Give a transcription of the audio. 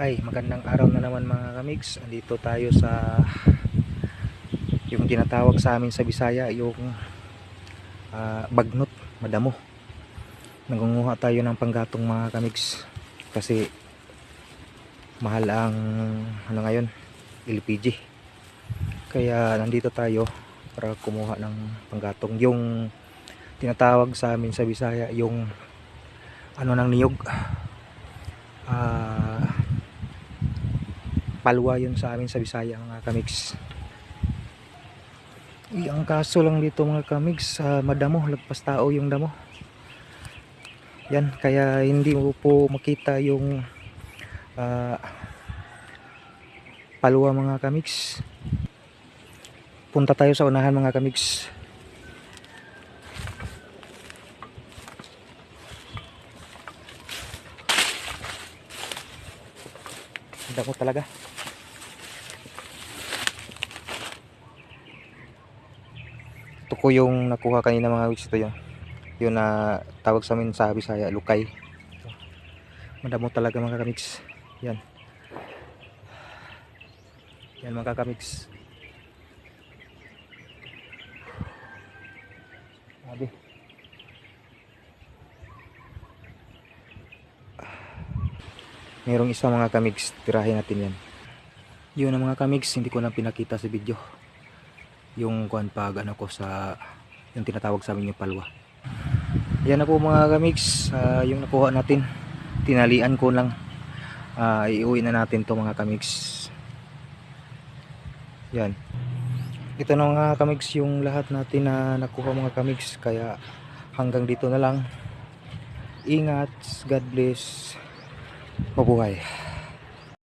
Hi, magandang araw na naman mga kamigs. Andito tayo sa yung tinatawag sa amin sa Bisaya, yung ah, bagnot, madamo. Nangunguha tayo ng panggatong mga kamigs kasi mahal ang ano ngayon, LPG. Kaya nandito tayo para kumuha ng panggatong. Yung tinatawag sa amin sa Bisaya, yung ano ng niyog. Ah, palwa yun sa amin sa Bisaya mga kamigs. Uy, ang kaso lang dito mga kamigs sa madamo, lagpas tao yung damo. Yan, kaya hindi mo po makita yung ah, palwa mga kamigs. Punta tayo sa unahan mga kamigs damo talaga. Ito ko yung nakuha kanina mga weeks ito yun. Yun na tawag sa amin sa Bisaya lukay. Madamo talaga mga kamix. Yan. Yan mga kamix. Sabi merong isa mga kamix tirahin natin yan. Yun ang mga kamix hindi ko na pinakita sa video. Yung kuan pag ano ko sa yung tinatawag sa amin yung palwa. Yan na po mga kamix ah, yung nakuha natin. Tinalian ko lang. Ah, iuwi na natin to mga kamix yan. Ito na mga kamix yung lahat natin na nakuha mga kamix kaya hanggang dito na lang. Ingat. God bless mabuhay